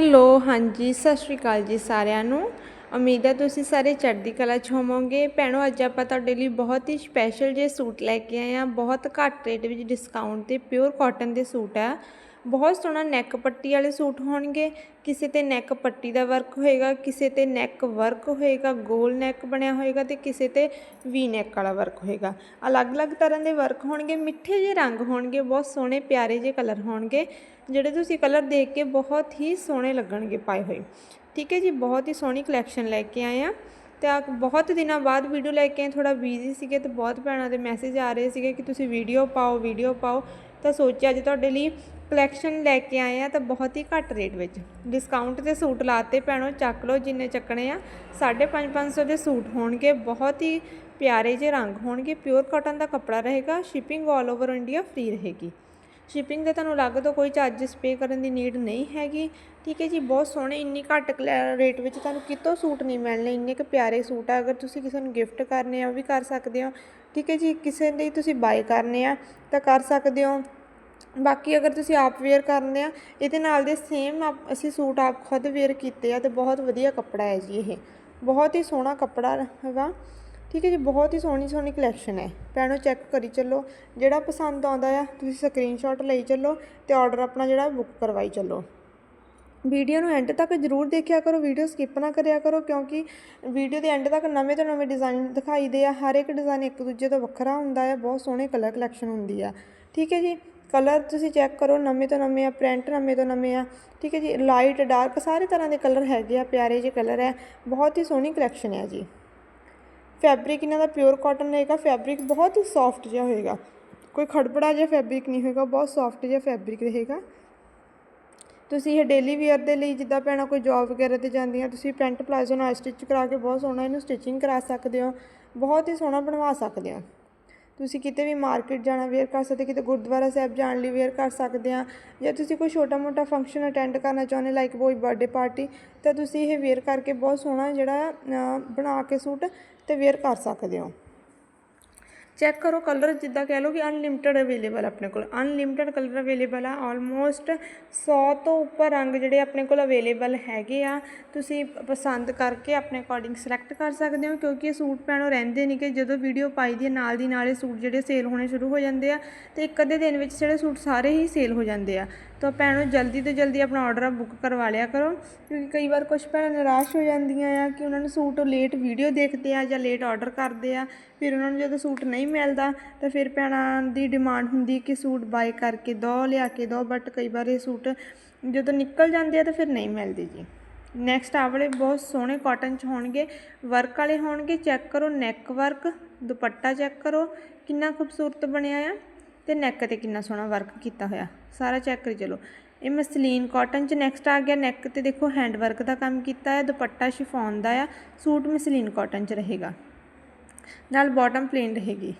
Hello, ਹਾਂਜੀ, ਸਤਿ ਸ਼੍ਰੀ ਅਕਾਲ ਜੀ ਸਾਰਿਆਂ ਨੂੰ। ਉਮੀਦ ਹੈ ਤੁਸੀਂ ਸਾਰੇ ਚੜ੍ਹਦੀ ਕਲਾ 'ਚ ਹੋਵੋਗੇ। ਭੈਣੋ, ਅੱਜ ਆਪਾਂ ਤੁਹਾਡੇ ਲਈ ਬਹੁਤ ਹੀ ਸਪੈਸ਼ਲ ਜੇ ਸੂਟ ਲੈ ਕੇ ਆਏ ਆ ਬਹੁਤ ਘੱਟ ਰੇਟ ਵਿੱਚ ਡਿਸਕਾਊਂਟ ਤੇ ਪਿਓਰ ਕਾਟਨ ਦੇ ਸੂਟ ਆ। ਬਹੁਤ ਸੋਹਣਾ ਨੈਕ ਪੱਟੀ ਵਾਲੇ ਸੂਟ ਹੋਣਗੇ। ਕਿਸੇ ਤੇ ਨੈਕ ਪੱਟੀ ਦਾ ਵਰਕ ਹੋਏਗਾ, ਕਿਸੇ ਤੇ ਨੈਕ ਵਰਕ ਹੋਏਗਾ ਗੋਲ ਨੈਕ ਬਣਿਆ ਹੋਏਗਾ ਤੇ ਕਿਸੇ ਤੇ ਵੀ ਨੈਕ ਵਾਲਾ ਵਰਕ ਹੋਏਗਾ। ਅਲੱਗ-ਅਲੱਗ ਤਰ੍ਹਾਂ ਦੇ ਵਰਕ ਹੋਣਗੇ, ਮਿੱਠੇ ਜਿਹੇ ਰੰਗ ਹੋਣਗੇ, ਬਹੁਤ ਸੋਹਣੇ ਪਿਆਰੇ ਜਿਹੇ ਕਲਰ ਹੋਣਗੇ, ਜਿਹੜੇ ਤੁਸੀਂ ਕਲਰ ਦੇਖ ਕੇ ਬਹੁਤ ਹੀ ਸੋਹਣੇ ਲੱਗਣਗੇ ਪਾਏ ਹੋਏ। ਠੀਕ ਹੈ ਜੀ, ਬਹੁਤ ਹੀ ਸੋਹਣੀ ਕਲੈਕਸ਼ਨ ਲੈ ਕੇ ਆਏ ਆ ਤੇ ਆ ਬਹੁਤ ਦਿਨਾਂ ਬਾਅਦ ਵੀਡੀਓ ਲੈ ਕੇ ਆਏ ਥੋੜਾ ਬਿਜ਼ੀ ਸੀਗੇ ਤੇ ਬਹੁਤ ਭੈਣਾਂ ਦੇ ਮੈਸੇਜ ਆ ਰਹੇ ਸੀਗੇ ਕਿ ਤੁਸੀਂ ਵੀਡੀਓ ਪਾਓ ਵੀਡੀਓ ਪਾਓ। ਤਾਂ ਸੋਚਿਆ ਅੱਜ ਤੁਹਾਡੇ ਲਈ ਕਲੈਕਸ਼ਨ ਲੈ ਕੇ ਆਏ ਆ ਤਾਂ ਬਹੁਤ ਹੀ ਘੱਟ ਰੇਟ ਵਿੱਚ। ਡਿਸਕਾਊਂਟ ਤੇ ਸੂਟ ਲਾਤੇ ਭੈਣੋ, ਚੱਕ ਲਓ ਜਿੰਨੇ ਚੱਕਣੇ ਆ। 550 ਦੇ ਸੂਟ ਹੋਣਗੇ, ਬਹੁਤ ਹੀ ਪਿਆਰੇ ਜਿਹੇ ਰੰਗ ਹੋਣਗੇ ਪਿਓਰ ਕਾਟਨ ਦਾ ਕੱਪੜਾ ਰਹੇਗਾ shipping all over India free ਰਹੇਗੀ। ਸ਼ਿਪਿੰਗ ਦੇ ਤੁਹਾਨੂੰ ਅਲੱਗ ਤੋਂ ਕੋਈ ਚਾਰजेस ਪੇ ਕਰਨ ਦੀ ਨੀਡ ਨਹੀਂ ਹੈਗੀ। ਠੀਕ ਹੈ ਜੀ, ਬਹੁਤ ਸੋਹਣੇ, ਇੰਨੀ ਘੱਟ ਰੇਟ ਵਿੱਚ ਤੁਹਾਨੂੰ ਕਿਤੋਂ ਸੂਟ ਨਹੀਂ ਮਿਲਣੇ, ਇੰਨੇ ਕੁ ਪਿਆਰੇ ਸੂਟ ਆ। ਅਗਰ ਤੁਸੀਂ ਕਿਸੇ ਨੂੰ ਗਿਫਟ ਕਰਨੇ ਆ, ਉਹ ਵੀ ਕਰ ਸਕਦੇ ਹੋ। ਠੀਕ ਹੈ ਜੀ, ਕਿਸੇ ਲਈ ਤੁਸੀਂ ਬਾਏ ਕਰਨੇ ਆ, ਤਾਂ ਕਰ ਸਕਦੇ ਹੋ। ਬਾਕੀ ਅਗਰ ਤੁਸੀਂ ਆਪ ਵੇਅਰ ਕਰਨੇ ਆ, ਇਹਦੇ ਨਾਲ ਦੇ ਸੇਮ ਅਸੀਂ ਸੂਟ ਆਪ ਖੁਦ ਵੇਅਰ ਕੀਤੇ ਆ, ਤੇ ਬਹੁਤ ਵਧੀਆ ਕੱਪੜਾ ਹੈ ਜੀ ਇਹ। ਬਹੁਤ ਹੀ ਸੋਹਣਾ ਕੱਪੜਾ ਹੈਗਾ। ਠੀਕ ਹੈ ਜੀ, ਬਹੁਤ ਹੀ ਸੋਹਣੀ ਸੋਹਣੀ ਕਲੈਕਸ਼ਨ ਹੈ। ਭੈਣੋ ਚੈੱਕ ਕਰੀ ਚੱਲੋ। ਜਿਹੜਾ ਪਸੰਦ ਆਉਂਦਾ ਆ, ਤੁਸੀਂ ਸਕਰੀਨਸ਼ਾਟ ਲਈ ਚੱਲੋ ਤੇ ਆਰਡਰ ਆਪਣਾ ਜਿਹੜਾ ਬੁੱਕ ਕਰਵਾਈ ਚੱਲੋ। ਵੀਡੀਓ ਨੂੰ ਐਂਡ ਤੱਕ ਜਰੂਰ ਦੇਖਿਆ ਕਰੋ ਵੀਡੀਓ ਸਕਿਪ ਨਾ ਕਰਿਆ ਕਰੋ, ਕਿਉਂਕਿ ਵੀਡੀਓ ਦੇ ਐਂਡ ਤੱਕ ਨਵੇਂ ਤੋਂ ਨਵੇਂ ਡਿਜ਼ਾਈਨ ਦਿਖਾਈਦੇ ਆ। ਹਰ ਇੱਕ ਡਿਜ਼ਾਈਨ ਇੱਕ ਦੂਜੇ ਤੋਂ ਵੱਖਰਾ ਹੁੰਦਾ ਹੈ ਬਹੁਤ ਸੋਹਣੇ ਕਲਰ ਕਲੈਕਸ਼ਨ ਹੁੰਦੀ ਆ। ਠੀਕ ਹੈ ਜੀ ਕਲਰ ਤੁਸੀਂ ਚੈੱਕ ਕਰੋ, ਨਵੇਂ ਤੋਂ ਨਵੇਂ ਆ ਪ੍ਰਿੰਟ ਨਵੇਂ ਤੋਂ ਨਵੇਂ ਆ। ਠੀਕ ਹੈ ਜੀ ਲਾਈਟ ਡਾਰਕ ਸਾਰੇ ਤਰ੍ਹਾਂ ਦੇ ਕਲਰ ਹੈਗੇ ਆ, ਪਿਆਰੇ ਜਿਹੇ ਕਲਰ ਹੈ। ਬਹੁਤ ਹੀ ਸੋਹਣੀ ਕਲੈਕਸ਼ਨ ਹੈ ਜੀ। ਫੈਬਰਿਕ ਇਹਨਾਂ ਦਾ ਪਿਓਰ ਕਾਟਨ ਰਹੇਗਾ, ਫੈਬਰਿਕ ਬਹੁਤ ਹੀ ਸੌਫਟ ਜਿਹਾ ਹੋਏਗਾ। ਕੋਈ ਖੜਬੜਾ ਜਿਹਾ ਫੈਬਰਿਕ ਨਹੀਂ ਹੋਏਗਾ ਬਹੁਤ ਸੌਫਟ ਜਿਹਾ ਫੈਬਰਿਕ ਰਹੇਗਾ। ਤੁਸੀਂ ਇਹ ਡੇਲੀ ਵੇਅਰ ਦੇ ਲਈ ਜਿੱਦਾਂ ਪੈਣਾ ਕੋਈ ਜੌਬ ਵਗੈਰਾ ਤੇ ਜਾਂਦੀਆਂ, ਤੁਸੀਂ ਪੈਂਟ ਪਲਾਜ਼ੋ ਨਾਲ ਸਟਿਚ ਕਰਾ ਕੇ ਬਹੁਤ ਸੋਹਣਾ ਇਹਨੂੰ ਸਟਿਚਿੰਗ ਕਰਾ ਸਕਦੇ ਹੋ, ਬਹੁਤ ਹੀ ਸੋਹਣਾ ਬਣਵਾ ਸਕਦੇ ਹੋ। ਤੁਸੀਂ ਕਿਤੇ ਵੀ ਮਾਰਕੀਟ ਜਾਣਾ ਵੇਅਰ ਕਰ ਸਕਦੇ, ਕਿਤੇ ਗੁਰਦੁਆਰਾ ਸਾਹਿਬ ਜਾਣ ਲਈ ਵੇਅਰ ਕਰ ਸਕਦੇ ਆ ਜਾਂ ਤੁਸੀਂ ਕੋਈ ਛੋਟਾ ਮੋਟਾ ਫੰਕਸ਼ਨ ਅਟੈਂਡ ਕਰਨਾ ਚਾਹੁੰਦੇ ਲਾਈਕ ਕੋਈ ਬਰਥਡੇ ਪਾਰਟੀ ਤਾਂ ਤੁਸੀਂ ਇਹ ਵੇਅਰ ਕਰਕੇ ਬਹੁਤ ਸੋਹਣਾ ਜਿਹੜਾ ਬਣਾ ਕੇ ਸੂਟ ਤੇ ਵੇਅਰ ਕਰ ਸਕਦੇ ਹੋ। ਚੈੱਕ ਕਰੋ ਕਲਰ ਜਿੱਦਾਂ ਕਹਿ ਲਓ ਕਿ ਅਨਲਿਮਿਟਿਡ ਅਵੇਲੇਬਲ ਆਪਣੇ ਕੋਲ। ਅਨਲਿਮਿਟਿਡ ਕਲਰ ਅਵੇਲੇਬਲ ਆ ਆਲਮੋਸਟ 100 ਤੋਂ ਉੱਪਰ ਰੰਗ ਜਿਹੜੇ ਆਪਣੇ ਕੋਲ ਅਵੇਲੇਬਲ ਹੈਗੇ ਆ, ਤੁਸੀਂ ਪਸੰਦ ਕਰਕੇ ਆਪਣੇ ਅਕੋਰਡਿੰਗ ਸਿਲੈਕਟ ਕਰ ਸਕਦੇ ਹੋ, ਕਿਉਂਕਿ ਇਹ ਸੂਟ ਪੈਣੋਂ ਰਹਿੰਦੇ ਨਹੀਂ ਕਿ ਜਦੋਂ ਵੀਡੀਓ ਪਾਈ ਦੀ ਨਾਲ ਦੀ ਨਾਲ ਇਹ ਸੂਟ ਜਿਹੜੇ ਸੇਲ ਹੋਣੇ ਸ਼ੁਰੂ ਹੋ ਜਾਂਦੇ ਆ, ਤੇ ਇੱਕ ਅੱਧੇ ਦਿਨ ਵਿੱਚ ਜਿਹੜੇ ਸੂਟ ਸਾਰੇ ਹੀ ਸੇਲ ਹੋ ਜਾਂਦੇ ਆ। ਤਾਂ ਭੈਣੋ, ਜਲਦੀ ਤੋਂ ਜਲਦੀ ਆਪਣਾ ਆਰਡਰ ਬੁੱਕ ਕਰਵਾ ਲਿਆ ਕਰੋ। ਕਿਉਂਕਿ ਕਈ ਵਾਰ ਕੁਝ ਭੈਣਾਂ ਨਿਰਾਸ਼ ਹੋ ਜਾਂਦੀਆਂ ਆ ਕਿ ਉਹਨਾਂ ਨੂੰ ਸੂਟ ਲੇਟ ਵੀਡੀਓ ਦੇਖਦੇ ਆ ਜਾਂ ਲੇਟ ਆਰਡਰ ਕਰਦੇ ਆ। ਫਿਰ ਉਹਨਾਂ ਨੂੰ ਜਦੋਂ ਸੂਟ ਨਹੀਂ ਮਿਲਦਾ, ਤਾਂ ਫਿਰ ਭੈਣਾਂ ਦੀ ਡਿਮਾਂਡ ਹੁੰਦੀ ਕਿ ਸੂਟ ਬਾਏ ਕਰਕੇ ਦੋ, ਲਿਆ ਕੇ ਦੋ ਬਟ ਕਈ ਵਾਰ ਇਹ ਸੂਟ ਜਦੋਂ ਨਿਕਲ ਜਾਂਦੇ ਆ ਤਾਂ ਫਿਰ ਨਹੀਂ ਮਿਲਦੇ ਜੀ। ਨੈਕਸਟ ਆ ਵਾਲੇ ਬਹੁਤ ਸੋਹਣੇ ਕਾਟਨ ਚ ਹੋਣਗੇ। ਵਰਕ ਵਾਲੇ ਹੋਣਗੇ ਚੈੱਕ ਕਰੋ ਨੈਕ ਵਰਕ ਦੁਪੱਟਾ ਚੈੱਕ ਕਰੋ। ਕਿੰਨਾ ਖੂਬਸੂਰਤ ਬਣਿਆ ਆ। ਤੇ ਨੈਕ ਤੇ ਕਿੰਨਾ ਸੋਹਣਾ ਵਰਕ ਕੀਤਾ ਹੋਇਆ। ਸਾਰਾ ਚੈੱਕ ਕਰੀ ਚਲੋ। ਇਹ ਮਸਲੀਨ ਕਾਟਨ ਚ ਨੈਕਸਟ ਆ ਗਿਆ। ਨੈਕ ਤੇ ਦੇਖੋ ਹੈਂਡ ਵਰਕ ਦਾ ਕੰਮ ਕੀਤਾ ਹੈ। ਦੁਪੱਟਾ ਸ਼ਿਫੋਨ ਦਾ ਆ। ਸੂਟ ਮਸਲੀਨ ਕਾਟਨ ਚ ਰਹੇਗਾ। ਨਾਲ ਬਾਟਮ ਪਲੇਨ ਰਹੇਗੀ।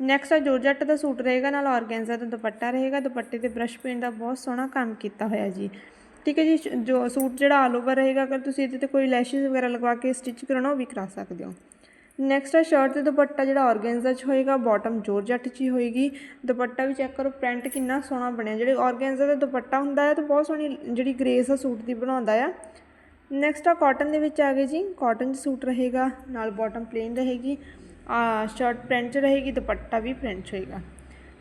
ਨੈਕਸਟ ਆ ਜੋਰਜੱਟ ਦਾ ਸੂਟ ਰਹੇਗਾ। ਨਾਲ ਆਰਗੈਂਜ਼ਾ ਦਾ ਦੁਪੱਟਾ ਰਹੇਗਾ। ਦੁਪੱਟੇ ਤੇ ਬ੍ਰਸ਼ ਪੇਂਟ ਦਾ ਬਹੁਤ ਸੋਹਣਾ ਕੰਮ ਕੀਤਾ ਹੋਇਆ ਜੀ। ਠੀਕ ਹੈ ਜੀ ਜੋ ਸੂਟ ਜਿਹੜਾ ਆਲ ਓਵਰ ਰਹੇਗਾ। ਅਗਰ ਤੁਸੀਂ ਇਹਦੇ ਤੇ ਕੋਈ ਲੈਸ਼ਸ ਵਗੈਰਾ ਲਗਵਾ ਕੇ ਸਟਿਚ ਕਰਾਉਣਾ, ਉਹ ਵੀ ਕਰਾ ਸਕਦੇ ਹੋ। ਨੈਕਸਟ ਆ ਸ਼ਰਟ ਤੇ ਦੁਪੱਟਾ ਜਿਹੜਾ ਆਰਗੈਂਜ਼ਾ 'ਚ ਹੋਏਗਾ ਬਾਟਮ ਜੋਰਜੱਟ 'ਚ ਹੀ ਹੋਏਗੀ। ਦੁਪੱਟਾ ਵੀ ਚੈੱਕ ਕਰੋ ਪ੍ਰਿੰਟ ਕਿੰਨਾ ਸੋਹਣਾ ਬਣਿਆ। ਜਿਹੜੇ ਆਰਗੈਂਜ਼ਾ ਦਾ ਦੁਪੱਟਾ ਹੁੰਦਾ ਹੈ ਤਾਂ ਬਹੁਤ ਸੋਹਣੀ ਜਿਹੜੀ ਗ੍ਰੇਸ ਆ ਸੂਟ ਦੀ ਬਣਾਉਂਦਾ ਆ। ਨੈਕਸਟ ਆ ਕਾਟਨ ਦੇ ਵਿੱਚ ਆ ਗਏ ਜੀ। ਕਾਟਨ 'ਚ ਸੂਟ ਰਹੇਗਾ, ਨਾਲ ਬਾਟਮ ਪਲੇਨ ਰਹੇਗੀ। ਆ ਸ਼ਰਟ ਪ੍ਰਿੰਟ 'ਚ ਰਹੇਗੀ, ਦੁਪੱਟਾ ਵੀ ਪ੍ਰਿੰਟ 'ਚ ਹੋਏਗਾ।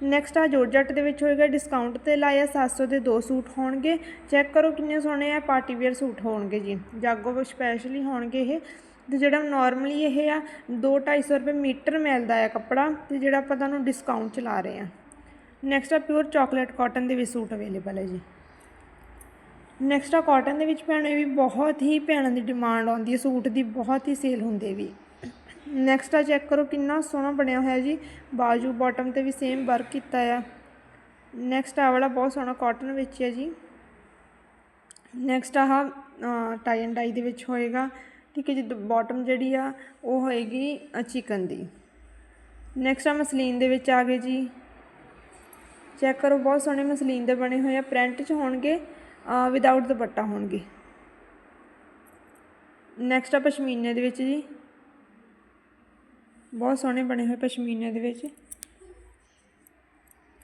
ਨੈਕਸਟ ਆ ਜੋਰਜੱਟ ਦੇ ਵਿੱਚ ਹੋਏਗਾ ਡਿਸਕਾਊਂਟ ਤੇ ਲਾਇਆ 700 ਦੇ ਦੋ ਸੂਟ ਹੋਣਗੇ। ਚੈੱਕ ਕਰੋ ਕਿੰਨੇ ਸੋਹਣੇ ਆ ਪਾਰਟੀ ਵੇਅਰ ਸੂਟ ਹੋਣਗੇ ਜੀ। ਜਾਗੋ ਸਪੈਸ਼ਲੀ ਹੋਣਗੇ ਇਹ। ਤੇ ਜਿਹੜਾ ਨਾਰਮਲੀ ਇਹ ਆ 2-250 ਰੁਪਏ ਮੀਟਰ ਮਿਲਦਾ ਆ ਕੱਪੜਾ ਤੇ ਜਿਹੜਾ ਆਪਾਂ ਤੁਹਾਨੂੰ ਡਿਸਕਾਊਂਟ ਚਲਾ ਰਹੇ ਆ। ਨੈਕਸਟ ਆ ਪਿਓਰ ਚਾਕਲੇਟ ਕਾਟਨ ਦੇ ਵੀ ਸੂਟ ਅਵੇਲੇਬਲ ਹੈ ਜੀ। ਨੈਕਸਟ ਆ ਕਾਟਨ ਦੇ ਵਿੱਚ ਭੈਣੇ ਵੀ ਬਹੁਤ ਹੀ ਭੈਣਾਂ ਦੀ ਡਿਮਾਂਡ ਆਉਂਦੀ ਹੈ ਸੂਟ ਦੀ ਬਹੁਤ ਹੀ ਸੇਲ ਹੁੰਦੇ ਵੀ। ਨੈਕਸਟ ਆ ਚੈੱਕ ਕਰੋ ਕਿੰਨਾ ਸੋਹਣਾ ਬਣਿਆ ਹੋਇਆ ਜੀ, ਬਾਜੂ ਬਾਟਮ ਤੇ ਵੀ ਸੇਮ ਵਰਕ ਕੀਤਾ ਆ। ਨੈਕਸਟ ਆ ਵਾਲਾ ਬਹੁਤ ਸੋਹਣਾ ਕਾਟਨ ਵਿੱਚ ਹੈ ਜੀ। ਨੈਕਸਟ ਆਹ ਟਾਈ ਐਂਡ ਡਾਈ ਦੇ ਵਿੱਚ ਹੋਏਗਾ। ਠੀਕ ਹੈ ਜੀ ਬਾਟਮ ਜਿਹੜੀ ਆ, ਉਹ ਹੋਏਗੀ ਚਿਕਨ ਦੀ। ਨੈਕਸਟ ਆ ਮਸਲੀਨ ਦੇ ਵਿੱਚ ਆ ਗਏ ਜੀ। ਚੈੱਕ ਕਰੋ, ਬਹੁਤ ਸੋਹਣੇ ਮਸਲੀਨ ਦੇ ਬਣੇ ਹੋਏ ਆ ਪ੍ਰਿੰਟ 'ਚ ਹੋਣਗੇ ਵਿਦਆਊਟ ਦੁਪੱਟਾ ਹੋਣਗੇ। ਨੈਕਸਟ ਆ ਪਸ਼ਮੀਨੇ ਦੇ ਵਿੱਚ ਜੀ। ਬਹੁਤ ਸੋਹਣੇ ਬਣੇ ਹੋਏ ਪਸ਼ਮੀਨੇ ਦੇ ਵਿੱਚ।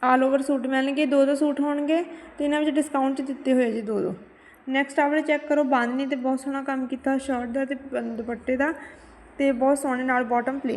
ਆਲ ਓਵਰ ਸੂਟ ਮਿਲਣਗੇ, ਦੋ ਦੋ ਸੂਟ ਹੋਣਗੇ, ਤੇ ਇਹਨਾਂ ਵਿੱਚ ਡਿਸਕਾਊਂਟ 'ਚ ਦਿੱਤੇ ਹੋਏ ਜੀ, ਦੋ ਦੋ। ਨੈਕਸਟ ਆਹ ਵਾਲੇ ਚੈੱਕ ਕਰੋ, ਬਾਂਦਨੀ ਤੇ ਬਹੁਤ ਸੋਹਣਾ ਕੰਮ ਕੀਤਾ ਸ਼ਰਟ ਦਾ ਤੇ ਦੁਪੱਟੇ ਦਾ ਤੇ ਬਹੁਤ ਸੋਹਣੇ ਨਾਲ ਬਾਟਮ ਪਲੇ